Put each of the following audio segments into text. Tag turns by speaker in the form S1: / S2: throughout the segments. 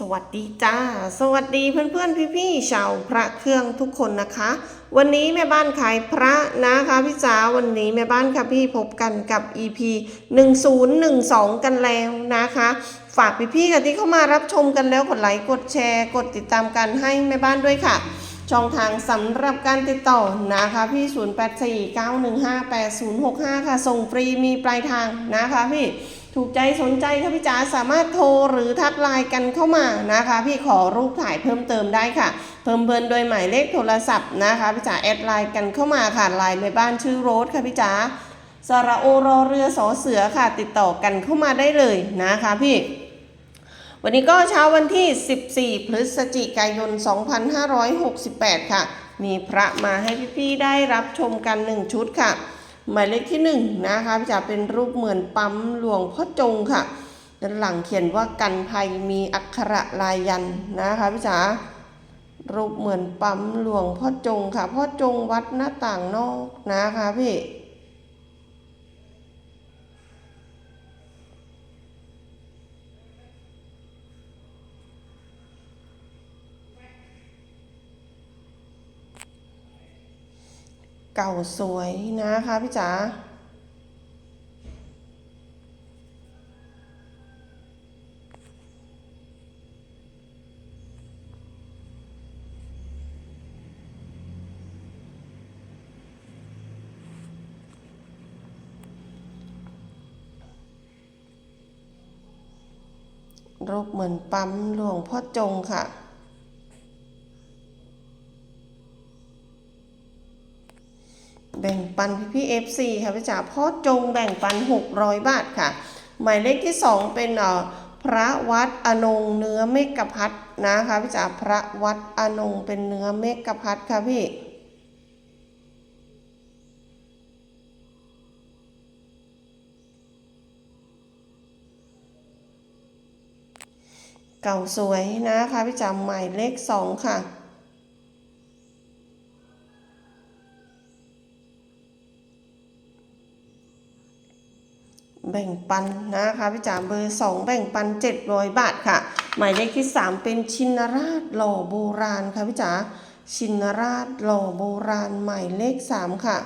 S1: สวัสดีจ้า สวัสดีเพื่อนๆ พี่ๆชาวพระเครื่องทุกคนนะคะ วันนี้แม่บ้านขายพระนะคะพี่จ๋าวันนี้แม่บ้านค่ะพี่พบกันกับ EP 1012 กันแล้วนะคะ ฝากพี่ๆกับที่เข้ามารับชมกันแล้วกดไลค์กดแชร์ กดติดตามกันให้แม่บ้านด้วยค่ะ ช่องทางสำหรับการติดต่อนะคะพี่ 0849158065 ค่ะ ส่งฟรีมีปลายทางนะคะพี่ ถูกใจสนใจค่ะพี่จ๋าสามารถโทรหรือทักไลน์กันเข้ามานะคะ พี่ขอรูปถ่ายเพิ่มเติมได้ค่ะ เพิ่มเบิร์นโดยหมายเลขโทรศัพท์นะคะพี่จ๋าแอดไลน์กันเข้ามาค่ะไลน์ในบ้านชื่อโรสค่ะพี่จ๋าสระโอรอเรือสอเสือค่ะ ติดต่อกันเข้ามาได้เลยนะคะพี่วันนี้ก็เช้าวันที่ 14 พฤศจิกายน 2568 ค่ะ มีพระมาให้พี่ๆได้รับชมกัน 1 ชุดค่ะ หมายเลขที่1นะคะจะเป็นรูปเหมือนปั๊มหลวงพ่อจงค่ะด้านหลังเขียนว่ากันภัยมีอักขระลายยันนะคะพี่จ๋ารูปเหมือนปั๊มหลวงพ่อจงค่ะพ่อจงวัดหน้าต่างนอกนะคะพี่ เก่าสวยนะคะพี่จ๋ารูปเหมือนปั๊มหลวงพ่อจงค่ะ แบ่งปันพี่พี่เอฟซีค่ะพี่จ๋าพ่อจงแบ่งปัน 600 บาทค่ะ หมายเลขที่ 2 เป็นเอ่อพระวัดอนงเนื้อเมกะพัดนะคะพี่จ๋าพระวัดอนงเป็นเนื้อเมกะพัดค่ะพี่เก่าสวยนะคะพี่จ๋าหมายเลข2ค่ะ แบ่งปันนะคะพี่จ๋าเบอร์สองแบ่งปัน 700 บาทค่ะ หมายเลขที่ 3 เป็นชินราชหล่อโบราณค่ะพี่จ๋าชินราชหล่อโบราณหมายเลข 3 ค่ะ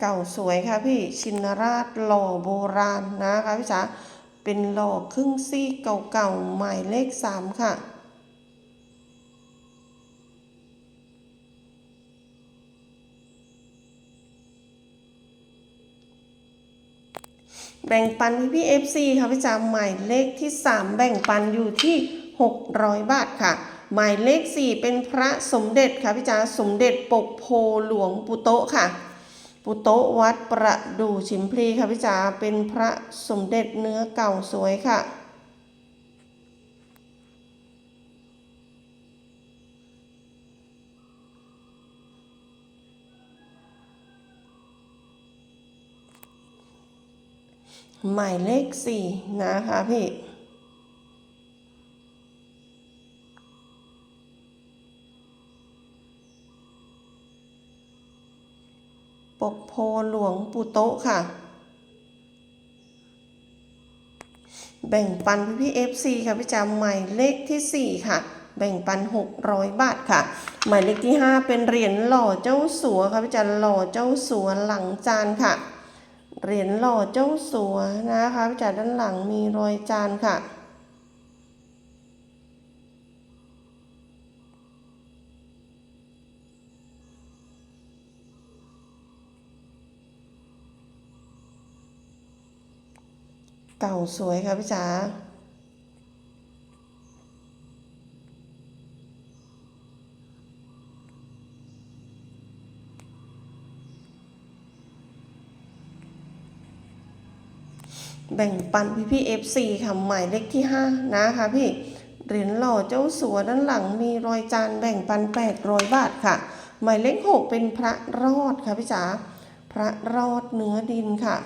S1: เก่าสวยค่ะพี่ชินราชหล่อโบราณนะคะพี่จ๋าเป็นหล่อครึ่งซี่เก่าๆหมายเลขสามค่ะแบ่งปันพี่พี่เอฟซีค่ะพี่จ๋าหมายเลขที่ 3 แบ่งปันอยู่ที่ 600 บาทค่ะ หมายเลข 4 เป็นพระสมเด็จค่ะพี่จ๋าสมเด็จปกโพหลวงปุโตะค่ะ ปุโตวัดประดู่ชิมพลีค่ะพี่จ๋าเป็นพระสมเด็จเนื้อเก่าสวยค่ะหมายเลขสี่นะคะพี่ ปกโพหลวงปุโตะค่ะ แบ่งปันพี่เอฟซีค่ะพี่จ๋าหมายเลขที่ 4 ค่ะ แบ่งปัน 600 บาทค่ะ หมายเลขที่ 5 เป็นเหรียญหล่อเจ้าสัวค่ะพี่จ๋าหล่อเจ้าสัวหลังจานค่ะ เหรียญหล่อเจ้าสัวนะคะพี่จ๋าด้านหลังมีรอยจานค่ะ เก่าสวยค่ะพี่จ๋าแบ่งปันพี่พี่เอฟซีค่ะหมายเลขที่ 5 นะคะพี่เหรียญหล่อเจ้าสัวด้านหลังมีรอยจานแบ่งปัน 800 บาทค่ะ หมายเลข 6 เป็นพระรอดค่ะพี่จ๋าพระรอดเนื้อดินค่ะ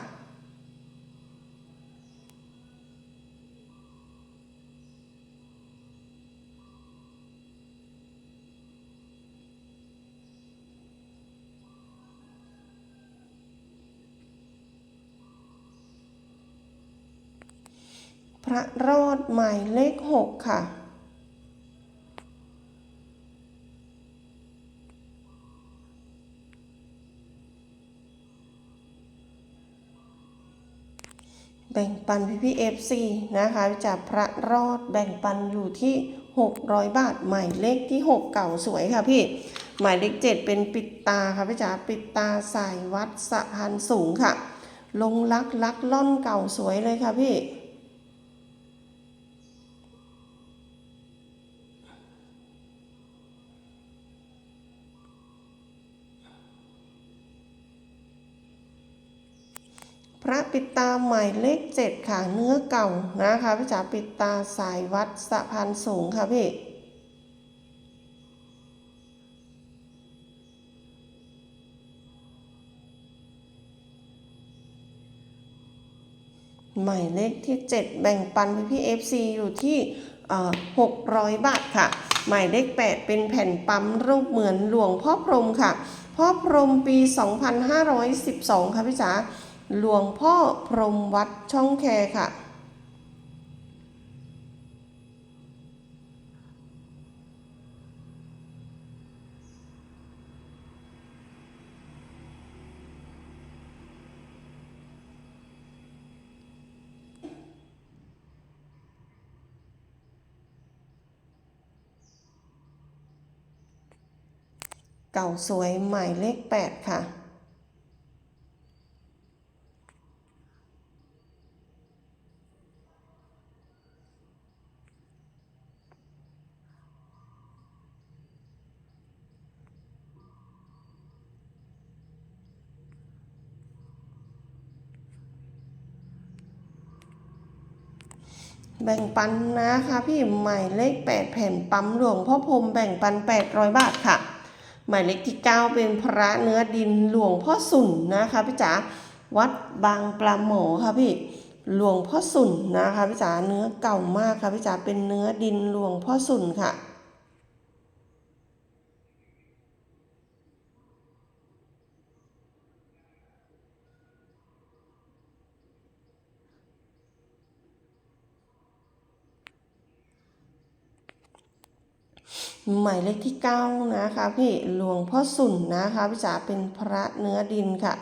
S1: พระรอดหมายเลขหกค่ะ แบ่งปันพี่พี่เอฟซีนะคะจากพระรอดแบ่งปันอยู่ที่ 600 บาทหมายเลขที่ 6 เก่าสวยค่ะพี่ หมายเลข 7 เป็นปิดตาค่ะพี่จ๋าปิดตาสายวัดสะพานสูงค่ะ ลงลักลักล่อนเก่าสวยเลยค่ะพี่ ระปิดตาหมายเลขเจ็ดค่ะ เนื้อเก่านะคะพี่จ๋าปิดตาสายวัดสะพานสูงค่ะพี่หมายเลขที่ 7 แบ่งปันพี่ FC อยู่ที่เอ่อ600 บาทค่ะ หมายเลข 8 เป็นแผ่นปั๊มรูปเหมือนหลวงพ่อพรมค่ะ พ่อพรมปี 2512 ค่ะพี่จ๋า หลวงพ่อพรหมวัดช่องแคค่ะ เก่าสวยหมายเลข 8 ค่ะ แบ่งปันนะคะพี่หมายเลข 8 แผ่นปั๊มหลวงพ่อพรมแบ่งปัน 800 บาทค่ะ หมายเลขที่ 9 เป็นพระเนื้อดินหลวงพ่อสุนนะคะพี่จ๋าวัดบางปลาหมอค่ะพี่หลวงพ่อสุนนะคะพี่จ๋าเนื้อเก่ามากค่ะพี่จ๋าเป็นเนื้อดินหลวงพ่อสุนค่ะ หมายเลขที่ 9 นะคะพี่หลวงพ่อสุนนะคะพี่จ๋าเป็นพระเนื้อดินค่ะ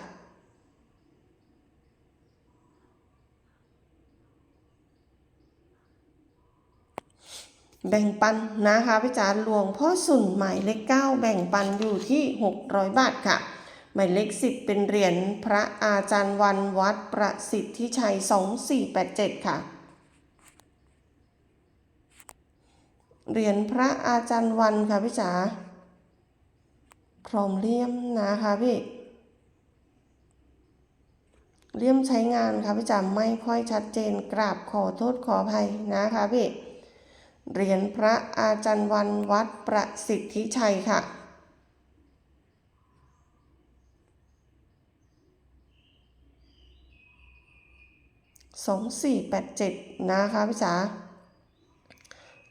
S1: แบ่งปันนะคะพี่จ๋าหลวงพ่อสุนหมายเลข 9 แบ่งปันอยู่ที่ 600 บาทค่ะ หมายเลข 10 เป็นเหรียญพระอาจารย์วันวัดประสิทธิชัย 2487 ค่ะ เหรียญพระอาจารย์วันค่ะพี่จ๋าพรอมเลี่ยมนะคะพี่ เลี่ยมใช้งานค่ะพี่จ๋าไม่ค่อยชัดเจนกราบขอโทษขออภัยนะคะพี่ เหรียญพระอาจารย์วันวัดประสิทธิชัยค่ะสองสี่แปดเจ็ดนะคะพี่จ๋า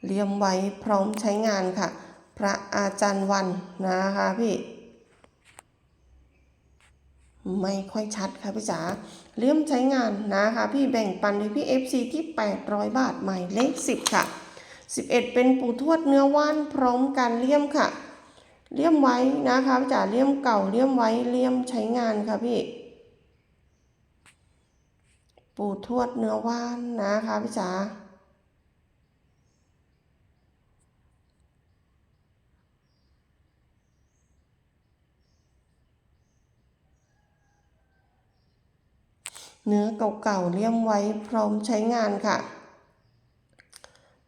S1: เลี่ยมไว้พร้อมใช้งานค่ะ พระอาจารย์วันนะคะพี่ ไม่ค่อยชัดค่ะพี่จ๋าเลี่ยมใช้งานนะคะพี่แบ่งปันให้พี่ FC ที่ 800 บาทหมายเลข 10 ค่ะ 11 เป็นปูทวดเนื้อว่านพร้อมการเลี่ยมค่ะ เลี่ยมไว้นะคะพี่จ๋าเลี่ยมเก่าเลี่ยมไว้เลี่ยมใช้งานค่ะพี่ปูทวดเนื้อว่านนะคะพี่จ๋า เนื้อเก่าๆเลี่ยมไว้พร้อมใช้งานค่ะ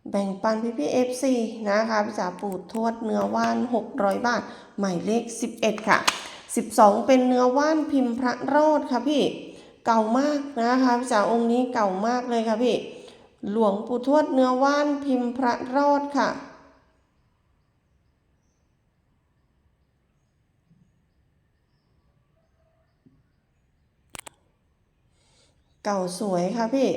S1: แบ่งปันพี่พี่เอฟซีนะคะพี่จ๋าปูดทวดเนื้อว่าน 600 บาท หมายเลข 11 ค่ะ 12 เป็นเนื้อว่านพิมพ์พระโรดค่ะพี่ เก่ามากนะคะพี่จ๋าองค์นี้เก่ามากเลยค่ะพี่ หลวงปู่ทวดเนื้อว่านพิมพ์พระโรดค่ะ เก่าสวยค่ะพี่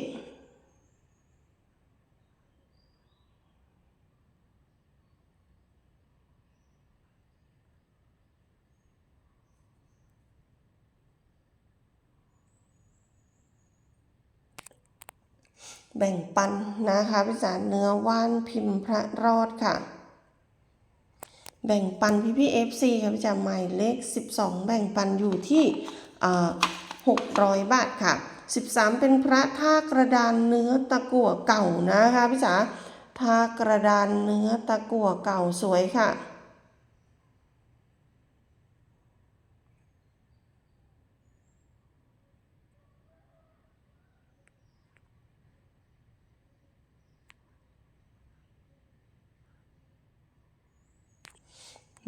S1: แบ่งปันนะคะพี่จ๋าเนื้อว่านพิมพ์พระรอดค่ะแบ่งปันพี่พี่เอฟซีค่ะพี่จ๋าหมายเลข 12 แบ่งปันอยู่ที่ 600 บาทค่ะ 13 เป็นพระท่ากระดานเนื้อตะกั่วเก่านะคะพี่จ๋าท่ากระดานเนื้อตะกั่วเก่าสวยค่ะ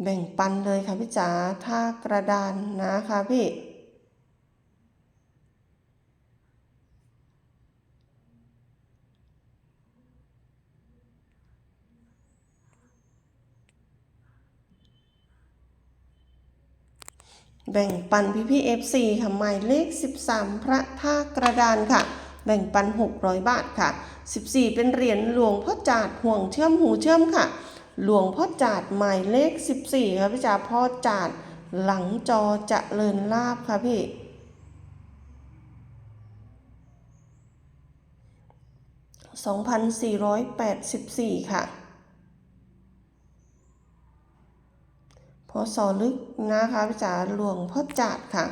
S1: แบ่งปันเลยค่ะพี่จ๋าท่ากระดานนะคะพี่ แบ่งปันพี่พี่เอฟซีค่ะหมายเลข 13 พระท่ากระดานค่ะ แบ่งปัน 600 บาทค่ะ 14 เป็นเหรียญหลวงพ่อจาดห่วงเชื่อมหูเชื่อมค่ะ หลวงพ่อจาดหมายเลข 14ค่ะพี่จ๋าพ่อจาดหลังจอจะเลินลาบค่ะพี่2,484 ค่ะ พศลึกนะคะพี่จ๋าหลวงพ่อจาดค่ะ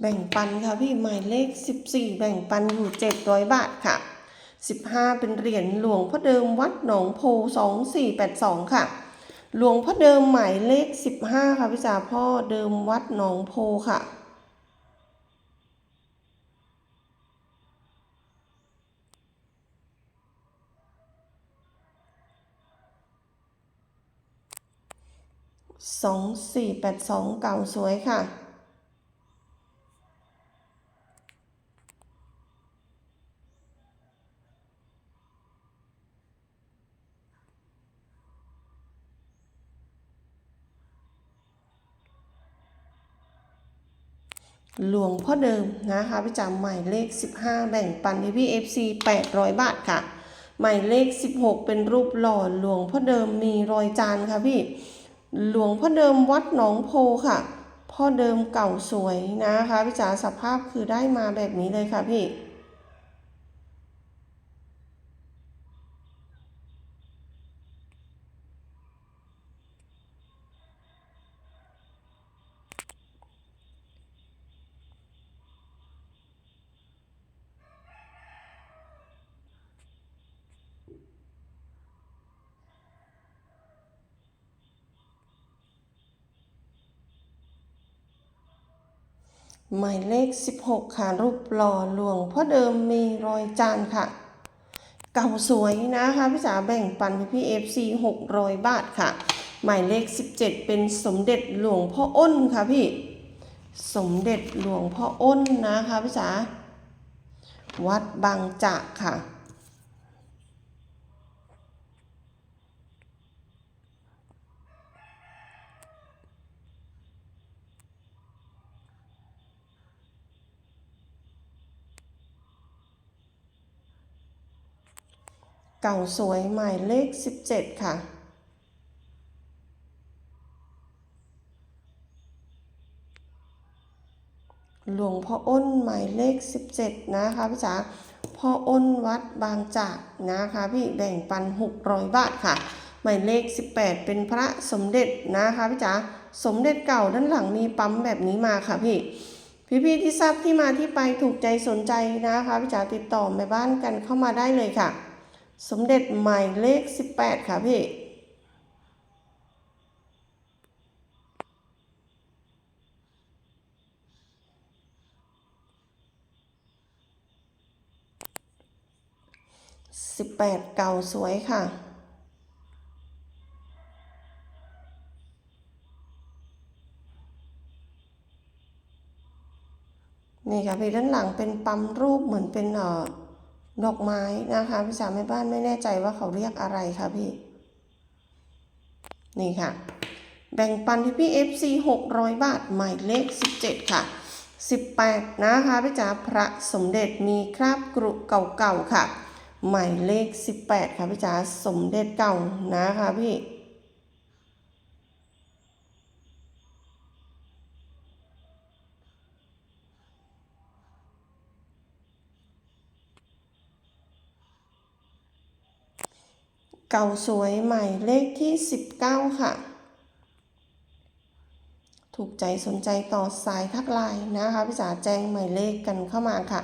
S1: แบ่งปันค่ะพี่หมายเลข 14 แบ่งปันอยู่ 700 บาทค่ะ 15 เป็นเหรียญหลวงพ่อเดิมวัดหนองโพ 2482 ค่ะ หลวงพ่อเดิมหมายเลข 15 ค่ะพี่จ๋าพ่อเดิมวัดหนองโพค่ะ2482เก่าสวยค่ะ หลวงพ่อเดิมนะคะพี่จำหมายเลข 15 แบ่งปันพี่ FC 800 บาทค่ะ หมายเลข 16 เป็นรูปหล่อหลวงพ่อเดิมมีรอยจานค่ะพี่ หลวงพ่อเดิมวัดหนองโพค่ะ พ่อเดิมเก่าสวยนะคะพี่จ๋าสภาพคือได้มาแบบนี้เลยค่ะพี่ หมายเลข 16 ค่ะ รูปหล่อหลวงพ่อเดิมมีรอยจานค่ะ เก่าสวยนะคะพี่จ๋าแบ่งปันพี่เอฟซี600บาทค่ะ หมายเลข 17 เป็นสมเด็จหลวงพ่ออ้นค่ะพี่ สมเด็จหลวงพ่ออ้นนะคะพี่จ๋าวัดบางจากค่ะ เก่าสวยหมายเลข 17 ค่ะ หลวงพ่ออ้นหมายเลข 17 นะคะพี่จ๋าพ่ออ้นวัดบางจากนะคะพี่แบ่งปัน 600 บาทค่ะ หมายเลข 18 เป็นพระสมเด็จนะคะพี่จ๋าสมเด็จเก่าด้านหลังมีปั๊มแบบนี้มาค่ะพี่พี่ๆที่ทราบที่มาที่ไปถูกใจสนใจนะคะพี่จ๋าติดต่อแม่บ้านกันเข้ามาได้เลยค่ะ สมเด็จหมายเลข 18 ค่ะพี่18เก่าสวยค่ะนี่ค่ะพี่ด้านหลังเป็นปั๊มรูปเหมือนเป็นเอ่อ ดอกไม้นะคะพี่สาวแม่บ้านไม่แน่ใจว่าเขาเรียกอะไรค่ะพี่ นี่ค่ะ แบ่งปันพี่พี่ FC 600 บาท หมายเลข 17 ค่ะ 18 นะคะพี่จ๋าพระสมเด็จมีคราบกรุเก่าๆค่ะ หมายเลข 18 ค่ะพี่จ๋าสมเด็จเก่านะคะพี่ เก่าสวยใหม่เลขที่ 19 ค่ะ ถูกใจสนใจต่อสายทักไลน์นะคะพี่จ๋าแจ้งหมายเลขกันเข้ามาค่ะ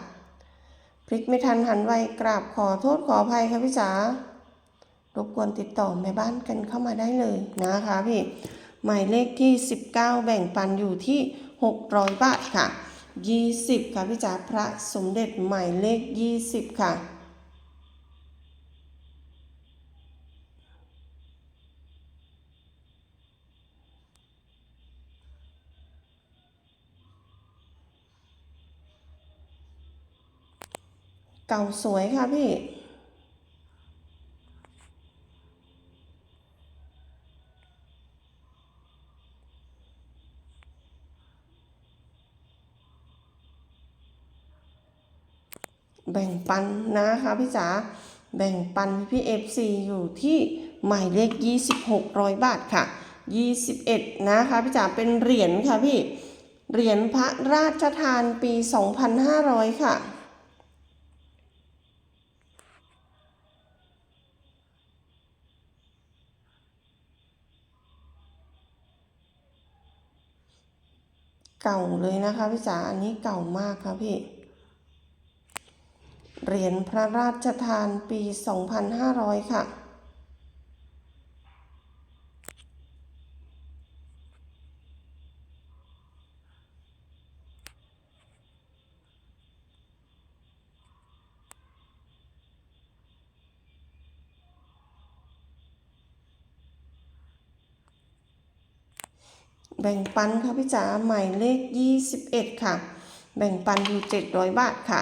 S1: พลิกไม่ทันหันไวกราบขอโทษขออภัยค่ะพี่จ๋ารบกวนติดต่อแม่บ้านกันเข้ามาได้เลยนะคะพี่หมายเลขที่ 19 แบ่งปันอยู่ที่ 600 บาทค่ะ 20 ค่ะพี่จ๋าพระสมเด็จหมายเลข 20 ค่ะ เก่าสวยค่ะพี่ แบ่งปันนะคะพี่จ๋าแบ่งปันพี่เอฟซีอยู่ที่หมายเลข 2600 บาทค่ะ 21 นะคะพี่จ๋าเป็นเหรียญค่ะพี่ เหรียญพระราชทานปี 2500 ค่ะ เก่าเลยนะคะพี่จ๋าอันนี้เก่ามากค่ะพี่ เหรียญพระราชทานปี 2500 ค่ะ แบ่งปันค่ะพี่จ๋าหมายเลข 21 ค่ะ แบ่งปันอยู่ 700 บาทค่ะ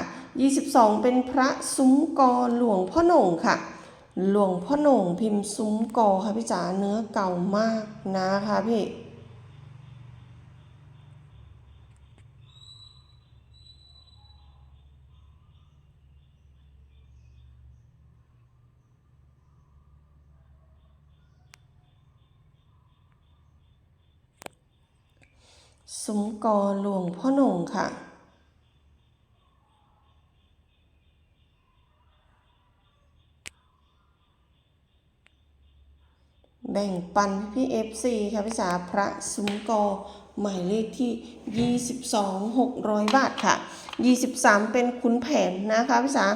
S1: 22 เป็นพระซุ้มกอหลวงพ่อหน่งค่ะ หลวงพ่อหน่งพิมพ์ซุ้มกอค่ะพี่จ๋าเนื้อเก่ามากนะคะพี่ ซุ้มกอหลวงพ่อหน่งค่ะ แบ่งปันพี่เอฟซีค่ะพี่จ๋าพระซุ้มกอหมายเลขที่ 22 600 บาทค่ะ 23 เป็นขุนแผนนะคะพี่จ๋า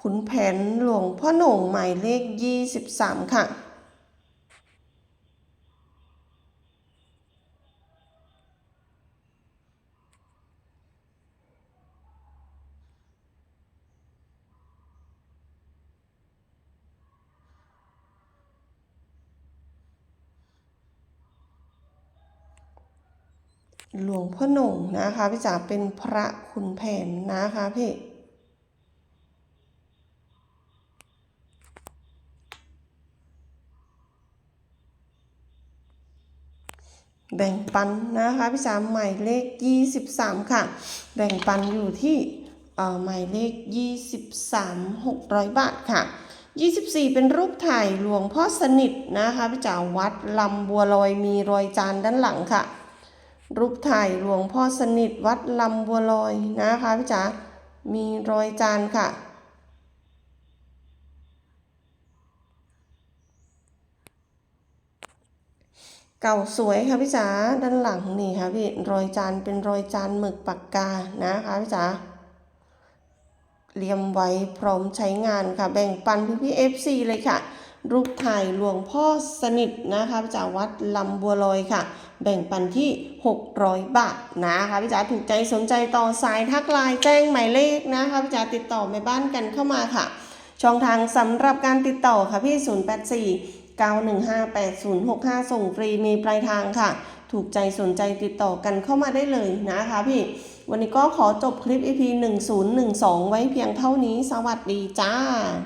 S1: ขุนแผนหลวงพ่อหน่งหมายเลข 23 ค่ะ หลวงพ่อหนุ่งนะคะพี่จ๋าเป็นพระขุนแผนนะคะพี่แบ่งปันนะคะพี่จ๋าหมายเลข 23 ค่ะ แบ่งปันอยู่ที่เอ่อหมายเลข 23 600 บาทค่ะ 24 เป็นรูปถ่ายหลวงพ่อสนิทนะคะพี่จ๋าวัดลำบัวลอยมีรอยจานด้านหลังค่ะ รูปถ่ายหลวงพ่อสนิทวัดลำบัวลอยนะคะพี่จ๋า มีรอยจานค่ะ เก่าสวยค่ะพี่จ๋า ด้านหลังนี่ค่ะพี่ รอยจานเป็นรอยจานหมึกปากกา นะคะพี่จ๋า เรียมไว้พร้อมใช้งานค่ะ แบ่งปันพี่พี่เอฟซีเลยค่ะ รูปถ่ายหลวงพ่อสนิทนะคะพี่จ๋าวัดลำบัวลอยค่ะ แบ่งปันที่ 600 บาทนะคะพี่จ๋าถูกใจสนใจต่อสายทักไลน์แจ้งหมายเลขนะคะพี่จ๋าติดต่อแม่บ้านกันเข้ามาค่ะ ช่องทางสำหรับการติดต่อค่ะพี่ 084 9158065 ส่งฟรีมีปลายทางค่ะ ถูกใจสนใจติดต่อกันเข้ามาได้เลยนะคะพี่ วันนี้ก็ขอจบคลิป EP 1012 ไว้เพียงเท่านี้ สวัสดีจ้า